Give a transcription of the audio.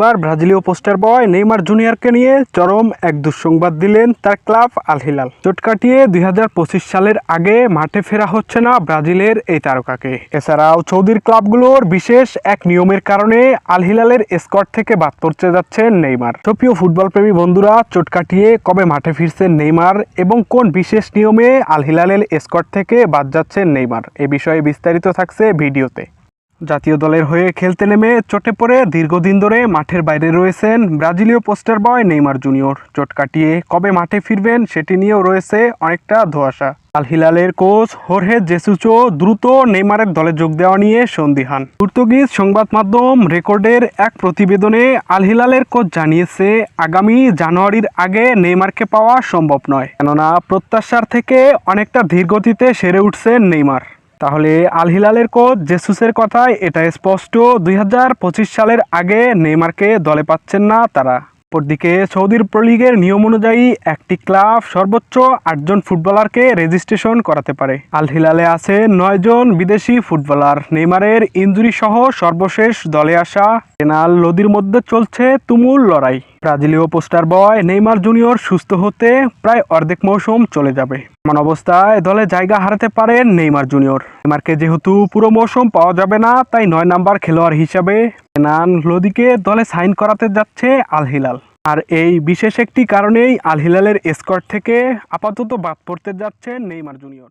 এবার ব্রাজিলীয় poster boy Neymar জুনিয়রকে নিয়ে চরম এক দুঃসংবাদ দিলেন তার ক্লাব আল হিলাল চোট কাটিয়ে দুই সালের আগে মাঠে ফেরা হচ্ছে না ব্রাজিলের এই তারকাকে। এছাড়াও সৌদির ক্লাবগুলোর বিশেষ এক নিয়মের কারণে আল হিলালের স্কোয়াড থেকে বাদ পড়তে যাচ্ছেন নেইমার। প্রিয় ফুটবল প্রেমী বন্ধুরা, চোট কাটিয়ে কবে মাঠে ফিরছেন নেইমার এবং কোন বিশেষ নিয়মে আল হিলালের স্কোয়াড থেকে বাদ যাচ্ছেন নেইমার? এ বিষয়ে বিস্তারিত থাকছে ভিডিওতে। জাতীয় দলের হয়ে খেলতে নেমে চোটে পড়ে দীর্ঘদিন ধরে মাঠের বাইরে রয়েছেন ব্রাজিলীয় পোস্টার বয় নেইমার জুনিয়র। চোট কাটিয়ে কবে মাঠে ফিরবেন সেটি নিয়েও রয়েছে অনেকটা ধোয়াশা। আল হিলালের কোচ হোরহে জেসুচো দ্রুত নেইমারের দলে যোগ দেওয়া নিয়ে সন্দিহান। পর্তুগিজ সংবাদ মাধ্যম রেকর্ডের এক প্রতিবেদনে আল হিলালের কোচ জানিয়েছে, আগামী জানুয়ারির আগে নেইমারকে পাওয়া সম্ভব নয়। কেননা প্রত্যাশার থেকে অনেকটা ধীরগতিতে সেরে উঠছেন নেইমার। তাহলে আল হিলালের কোচ জেসুসের কথায় এটা স্পষ্ট, দুই হাজার পঁচিশ সালের আগে নেইমারকে দলে পাচ্ছেন না তারা। অপরদিকে সৌদির প্রো লিগের নিয়ম অনুযায়ী একটি ক্লাব সর্বোচ্চ আটজন ফুটবলারকে রেজিস্ট্রেশন করাতে পারে। আল হিলালে আছে নয়জন বিদেশি ফুটবলার। নেইমারের ইঞ্জুরি সহ সর্বশেষ দলে আসা পেনাল লদির মধ্যে চলছে তুমুল লড়াই। ব্রাজিলীয় পোস্টার বয় নেইমার জুনিয়র সুস্থ হতে প্রায় অর্ধেক মৌসুম চলে যাবে। এমন অবস্থায় দলে জায়গা হারাতে পারেন নেইমার জুনিয়র। নেইমারকে যেহেতু পুরো মৌসুম পাওয়া যাবে না, তাই নয় নাম্বার খেলোয়াড় হিসাবে নান লোদিকে দলে সাইন করাতে যাচ্ছে আল হিলাল। আর এই বিশেষ একটি কারণেই আল হিলালের স্কোয়াড থেকে আপাতত বাদ পড়তে যাচ্ছেন নেইমার জুনিয়র।